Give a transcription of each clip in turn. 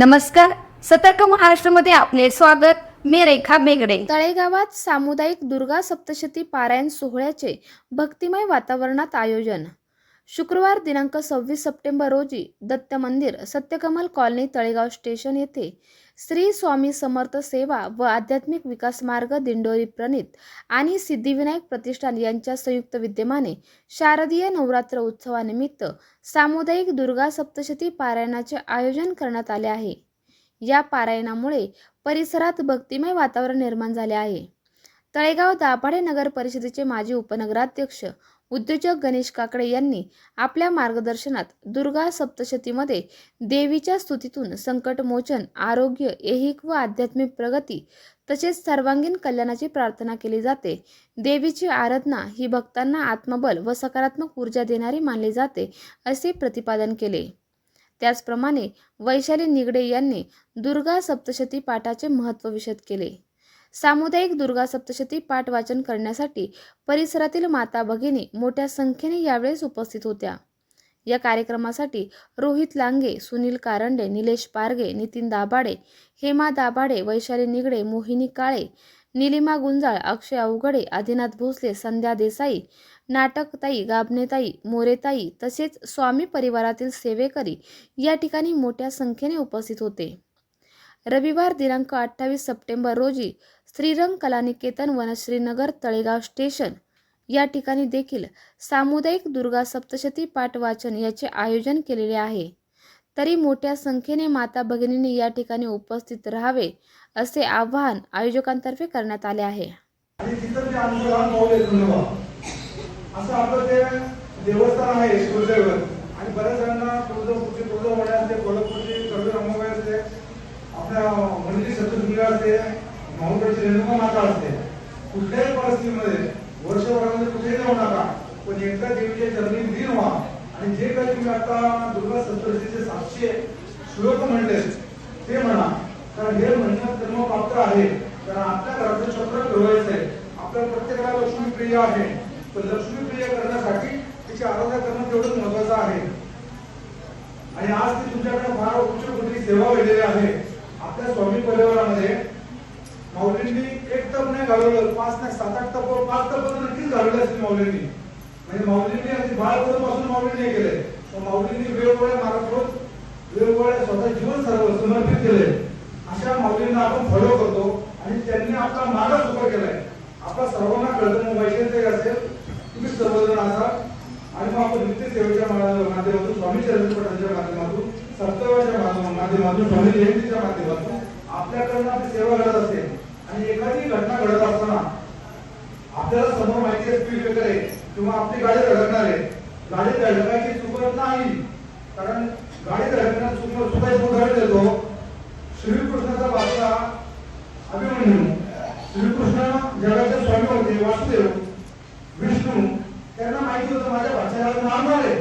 नमस्कार. सतर्क महाराष्ट्रामध्ये आपले स्वागत. मी रेखा बेगडे. तळेगावात सामुदायिक दुर्गा सप्तशती पारायण सोहळ्याचे भक्तिमय वातावरणात आयोजन. शुक्रवार दिनांक सव्वीस सप्टेंबर रोजी दत्त मंदिर सत्यकमल कॉलनी तळेगाव स्टेशन येथे श्री स्वामी समर्थ सेवा व आध्यात्मिक विकास मार्ग दिंडोरी प्रणित आणि सिद्धिविनायक प्रतिष्ठान यांच्या संयुक्त विद्यमाने शारदीय नवरात्र उत्सवानिमित्त सामुदायिक दुर्गा सप्तशती पारायणाचे आयोजन करण्यात आले आहे. या पारायणामुळे परिसरात भक्तिमय वातावरण निर्माण झाले आहे. तळेगाव दाभाडे नगर परिषदेचे माजी उपनगराध्यक्ष उद्योजक गणेश काकडे यांनी आपल्या मार्गदर्शनात दुर्गा सप्तशतीमध्ये देवीच्या स्तुतीतून संकटमोचन आरोग्य ऐहिक व आध्यात्मिक प्रगती तसेच सर्वांगीण कल्याणाची प्रार्थना केली जाते. देवीची आराधना ही भक्तांना आत्मबल व सकारात्मक ऊर्जा देणारी मानली जाते असे प्रतिपादन केले. त्याचप्रमाणे वैशाली निगडे यांनी दुर्गा सप्तशती पाठाचे महत्त्व विशद केले. सामुदायिक दुर्गा सप्तशती पाठ वाचन करण्यासाठी परिसरातील माता भगिनी मोठ्या संख्येने यावेळेस उपस्थित होत्या. या कार्यक्रमासाठी रोहित लांगे सुनील कारंडे निलेश पारगे नितीन दाभाडे हेमा दाभाडे वैशाली निगडे मोहिनी काळे निलिमा गुंजाळ अक्षय अवघडे आदिनाथ भोसले संध्या देसाई नाटकताई गाभणेताई मोरेताई तसेच स्वामी परिवारातील सेवेकरी या ठिकाणी मोठ्या संख्येने उपस्थित होते. रविवार दिनांक अठ्ठावीस सप्टेंबर रोजी श्रीरंग कलानिकेतन वनश्रीनगर तळेगाव स्टेशन. या ठिकाणी देखील सामुदायिक दुर्गा सप्तशती पाठ वाचन याचे आयोजन केलेले आहे. तरी मोठ्या संख्येने माता भगिनींनी या ठिकाणी उपस्थित राहावे असे आवाहन आयोजकांतर्फे करण्यात आले आहे. असं आपलं ते देवस्थान आहे कुलदैवत आणि बऱ्याच जणांना तुळजापूरची तुळजाभवानी असते कोल्हापूरची कर्वे अंबाबाई असते आपल्या मंदिर सप्तशृंगी असते माहुंटाची रेणुका माता असते. कुठल्याही परिस्थितीमध्ये वर्षभरामध्ये कुठेही जाऊ नका पण एकदा देवीच्या चरणी लीन व्हा आणि जे काही तुम्ही आता दुर्गा सप्तशतीचे सातशे श्लोक म्हणले ते म्हणा. कारण हे म्हणणं कर्मपात्र प्राप्त आहे. कारण आपल्या घराचं चक्र फिरवायचं आहे. आपल्या प्रत्येकाला लक्ष्मी प्रिय आहे. पण लक्ष्मी प्रिय करण्यासाठी तिची आराधना करणं तेवढंच महत्वाचं आहे. आणि आज ती तुमच्याकडे फार उच्च कोटी सेवा वेगळी आहे. आपल्या स्वामी परिवारामध्ये माऊलींनी एक तप नाही घालवलं पाच नाही सात आठ तप पाच तप नक्कीच घालवले असतील माऊलींनी. म्हणजे माऊलींनी अगदी बाळपणापासून माऊलींनी हे केलंय. तर माऊलींनी वेगवेगळ्या मार्गात वेगवेगळ्या स्वतः जीवन सर्व समर्पित केले अशा माऊलींना आपण फॉलो करतो आणि त्यांनी आपला मार्ग सुपर केलाय. आपला सर्वांना कळतं मग वैशिष्ट्य असेल तुम्ही सर्वजण असाल. आणि मग आपण नित्य सेवेच्या माध्यमातून स्वामी चरित्रपटाच्या माध्यमातून सप्तवाच्या माध्यमातून स्वामी जयंतीच्या माध्यमातून आपल्याकडनं आपली सेवा घडत असते. आणि एखादी घटना घडत असताना आपल्याला समोर माहिती आहे स्पीड ब्रेकर आहे किंवा आपली गाडी धडकणार. आहे गाडी धडकायची चुकत नाही. कारण गाडी धडकण्यात चुक एक उदाहरण देतो. श्रीकृष्णाचा बादशा अभिमन्यू. श्रीकृष्ण जगाचे स्वामी होते वासुदेव. माहिती होतं माझ्या भाषेला मारणार आहे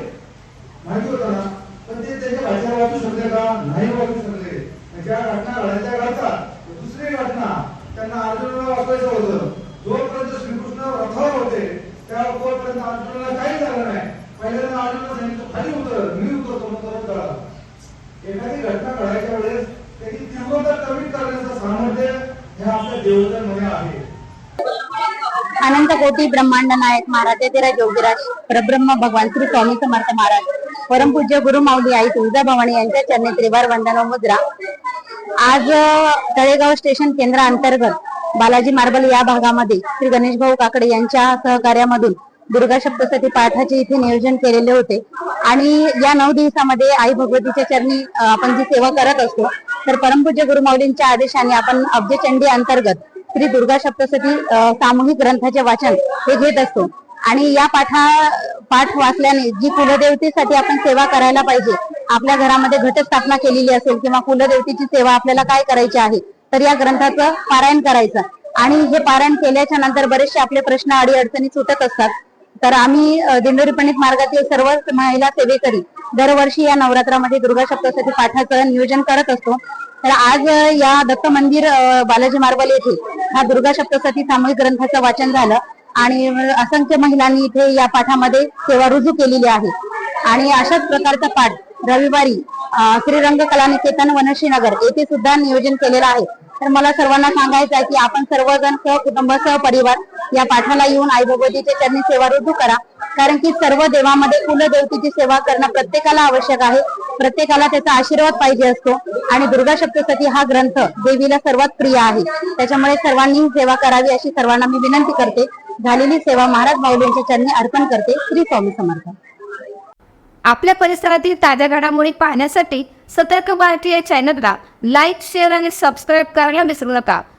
माहिती होतं ना? पण ते त्याच्या भाषेला वाचू शकले का? नाही वाचू शकले. ज्या घटना घडायच्या घडतात दुसरी घटना त्यांना अर्जुनाला वाचवायचं होतं जोपर्यंत श्रीकृष्ण रथावर होते त्या तोपर्यंत अर्जुनाला काही झालं नाही पहिल्यांदा अर्जुनाला सांगितलं खाली उतर मी उतरतो मग परत कळा एखादी घटना घडायच्या वेळेस त्याची तीव्रता कमी करण्याचं सामर्थ्य हे आपल्या देवतांमध्ये आहे अनंत कोटी ब्रह्मांड नायक महाराज महाराजाधिराज योगीराज परब्रह्म भगवान श्री स्वामी समर्थ महाराज. परमपूज्य गुरु माऊली आई तुळजा भवानी यांच्या चरणी त्रिवार वंदन मुद्रा. आज तळेगाव स्टेशन केंद्रा अंतर्गत बालाजी मार्बल या भागामध्ये श्री गणेश भाऊ काकडे यांच्या सहकार्यामधून दुर्गा सप्तशती पाठाचे इथे नियोजन केलेले होते. आणि या नऊ दिवसामध्ये आई भगवतीच्या चरणी आपण जी सेवा करत असतो तर परमपूज्य गुरुमाऊलींच्या आदेशाने आपण अब्जचंडी अंतर्गत श्री दुर्गा सप्तशती सामूहिक ग्रंथाचे वाचन हे घेत असतो. आणि या पाठा पाठ वाचल्याने जी कुलदेवतेसाठी आपण सेवा करायला पाहिजे आपल्या घरामध्ये घटस्थापना केलेली असेल किंवा कुलदेवतेची सेवा आपल्याला काय करायची आहे तर या ग्रंथाचं पारायण करायचं. आणि हे पारायण केल्याच्यानंतर बरेचसे आपले प्रश्न अडीअडचणी सुटत असतात. तर आम्ही दिंडोरी पंडित मार्गातील सर्व महिला सेवेकरी दरवर्षी या नवरात्रामध्ये दुर्गा सप्तशती पाठाचं नियोजन करत असतो. तर आज या दत्त मंदिर बालाजी मार्बल येथे हा दुर्गा सप्तशती सामूहिक ग्रंथाचं वाचन झालं. आणि असंख्य महिलांनी इथे या पाठामध्ये सेवा रुजू केलेली आहे. आणि अशाच प्रकारचा पाठ रविवारी श्रीरंग कला निकेतन वनश्रीनगर येथे सुद्धा नियोजन केलेलं आहे. तर मला सर्वांना सांगायचं आहे की आपण सर्वजण सहकुटुंब सहपरिवार या पाठाला येऊन आई भगवतीच्या चरणी सेवा रुजू करा. कारण की सर्व देवामध्ये कुलदेवतेची सेवा करणं प्रत्येकाला आवश्यक आहे. प्रत्येकाला त्याचा आशीर्वाद पाहिजे असतो. आणि दुर्गा सप्तशती हा ग्रंथ देवीला सर्वात प्रिय आहे. त्याच्यामुळे सर्वांनी सेवा करावी अशी सर्वांना मी विनंती करते. झालेली सेवा महाराज माऊली चरणी अर्पण करते. श्री स्वामी समर्थ. आपल्या परिसरातील ताज्या घडामोडी पाहण्यासाठी सतर्क भारतीय या चॅनलला लाईक शेअर आणि सबस्क्राईब करायला विसरू नका.